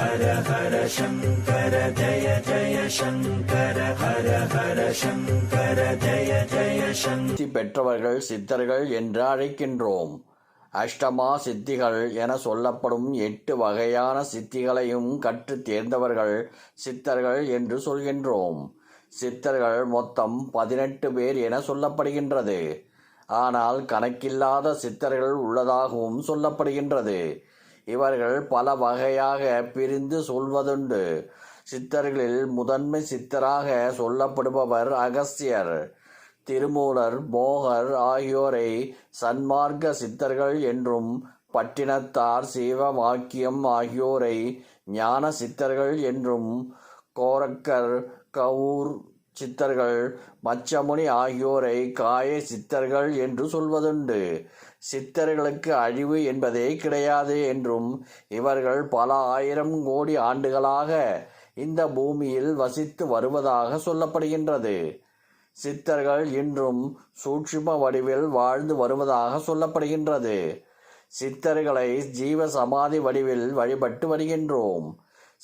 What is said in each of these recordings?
ஹர ஹர சங்கர ஜய ஜய சங்கர ஹர ஹர சங்கர ஜய ஜய சங்கர பெற்றவர்கள் சித்தர்கள் என்று அழைக்கின்றோம். அஷ்டமா சித்திகள் என சொல்லப்படும் எட்டு வகையான சித்திகளையும் கற்று தேர்ந்தவர்கள் சித்தர்கள் என்று சொல்கின்றோம். சித்தர்கள் மொத்தம் பதினெட்டு பேர் என சொல்லப்படுகின்றது. ஆனால் கணக்கில்லாத சித்தர்கள் உள்ளதாகவும் சொல்லப்படுகின்றது. இவர்கள் பல வகையாக பிரிந்து சொல்வதுண்டு. சித்தர்களில் முதன்மை சித்தராக சொல்லப்படுபவர் அகஸ்தியர் திருமூலர் போகர் ஆகியோரை சன்மார்க்க சித்தர்கள் என்றும் பட்டினத்தார் சிவவாக்கியம் ஆகியோரை ஞான சித்தர்கள் என்றும் கோரக்கர் கவுர் சித்தர்கள் மச்சமுனி ஆகியோரை காய சித்தர்கள் என்று சொல்வதுண்டு. சித்தர்களுக்கு அழிவு என்பதே கிடையாது என்றும் இவர்கள் பல ஆயிரம் கோடி ஆண்டுகளாக இந்த பூமியில் வசித்து வருவதாக சொல்லப்படுகின்றது. சித்தர்கள் இன்றும் சூட்சும வடிவில் வாழ்ந்து வருவதாக சொல்லப்படுகின்றது. சித்தர்களை ஜீவ சமாதி வடிவில் வழிபட்டு வருகின்றோம்.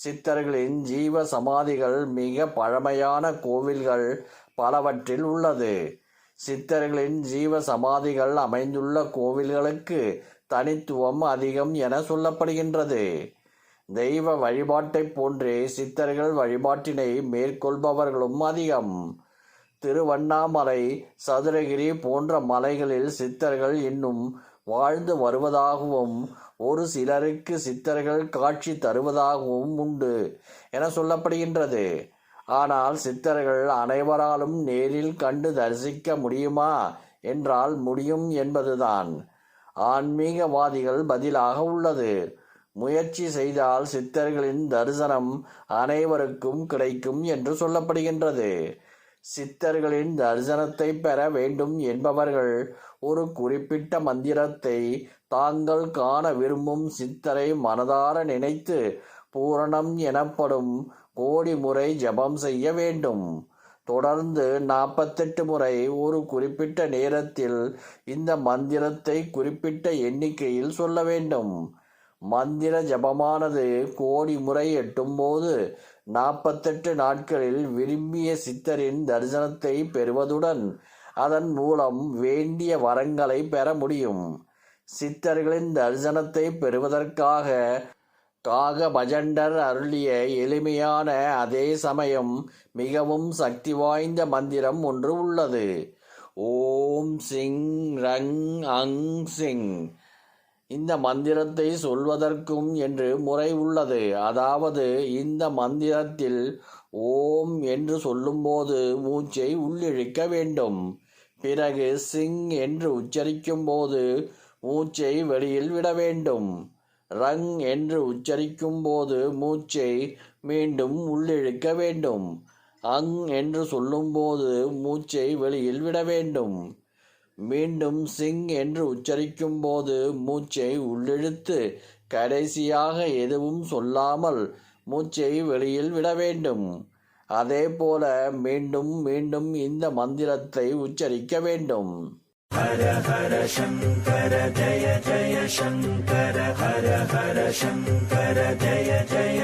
சித்தர்களின் ஜீவ சமாதிகள் மிக பழமையான கோவில்கள் பலவற்றில் உள்ளது. சித்தர்களின் ஜீவ சமாதிகள் அமைந்துள்ள கோவில்களுக்கு தனித்துவம் அதிகம் என சொல்லப்படுகின்றது. தெய்வ வழிபாட்டைப் போன்றே சித்தர்கள் வழிபாட்டினை மேற்கொள்பவர்களும் அதிகம். திருவண்ணாமலை சதுரகிரி போன்ற மலைகளில் சித்தர்கள் இன்னும் வாழ்ந்து வருவதாகவும் ஒரு சிலருக்கு சித்தர்கள் காட்சி தருவதாகவும் உண்டு என சொல்லப்படுகின்றது. ஆனால் சித்தர்கள் அனைவராலும் நேரில் கண்டு தரிசிக்க முடியுமா? என்றால் முடியும் என்பதுதான். ஆன்மீகவாதிகள் பதிலாக உள்ளது. முயற்சி செய்தால் சித்தர்களின் தரிசனம் அனைவருக்கும் கிடைக்கும் என்று சொல்லப்படுகின்றது. சித்தர்களின் தரிசனத்தை பெற வேண்டும் என்பவர்கள் ஒரு குறிப்பிட்ட மந்திரத்தை தாங்கள் காண விரும்பும் சித்தரை மனதார நினைத்து பூரணம் எனப்படும் கோடி முறை ஜபம் செய்ய வேண்டும். தொடர்ந்து நாற்பத்தெட்டு முறை ஒரு குறிப்பிட்ட நேரத்தில் இந்த மந்திரத்தை குறிப்பிட்ட எண்ணிக்கையில் சொல்ல வேண்டும். மந்திர ஜபமானது கோடி முறை எட்டும்போது நாற்பத்தெட்டு நாட்களில் விரும்பிய சித்தரின் தரிசனத்தை பெறுவதுடன் அதன் மூலம் வேண்டிய வரங்களை பெற முடியும். சித்தர்களின் தரிசனத்தை பெறுவதற்காக காக பஜண்டர் அருளிய எளிமையான அதே சமயம் மிகவும் சக்தி வாய்ந்த மந்திரம் ஒன்று உள்ளது. ஓம் சிங் ரங் அங் சிங். இந்த மந்திரத்தை சொல்வதற்கும் என்று முறை உள்ளது. அதாவது இந்த மந்திரத்தில் ஓம் என்று சொல்லும்போது மூச்சை உள்ளிழுக்க வேண்டும். பிறகு சிங் என்று உச்சரிக்கும் போது மூச்சை வெளியில் விட வேண்டும். ரங் என்று உச்சரிக்கும் போது மூச்சை மீண்டும் உள்ளிழுக்க வேண்டும். அங் என்று சொல்லும்போது மூச்சை வெளியில் விட வேண்டும். மீண்டும் சிங் என்று உச்சரிக்கும் போது மூச்சை உள்ளிழுத்து கடைசியாக எதுவும் சொல்லாமல் மூச்சை வெளியில் விட வேண்டும். அதே போல மீண்டும் மீண்டும் இந்த மந்திரத்தை உச்சரிக்க வேண்டும். ஹர ஹர சங்கர ஜய ஜய சங்கர ஹர ஹர சங்கர ஜய ஜய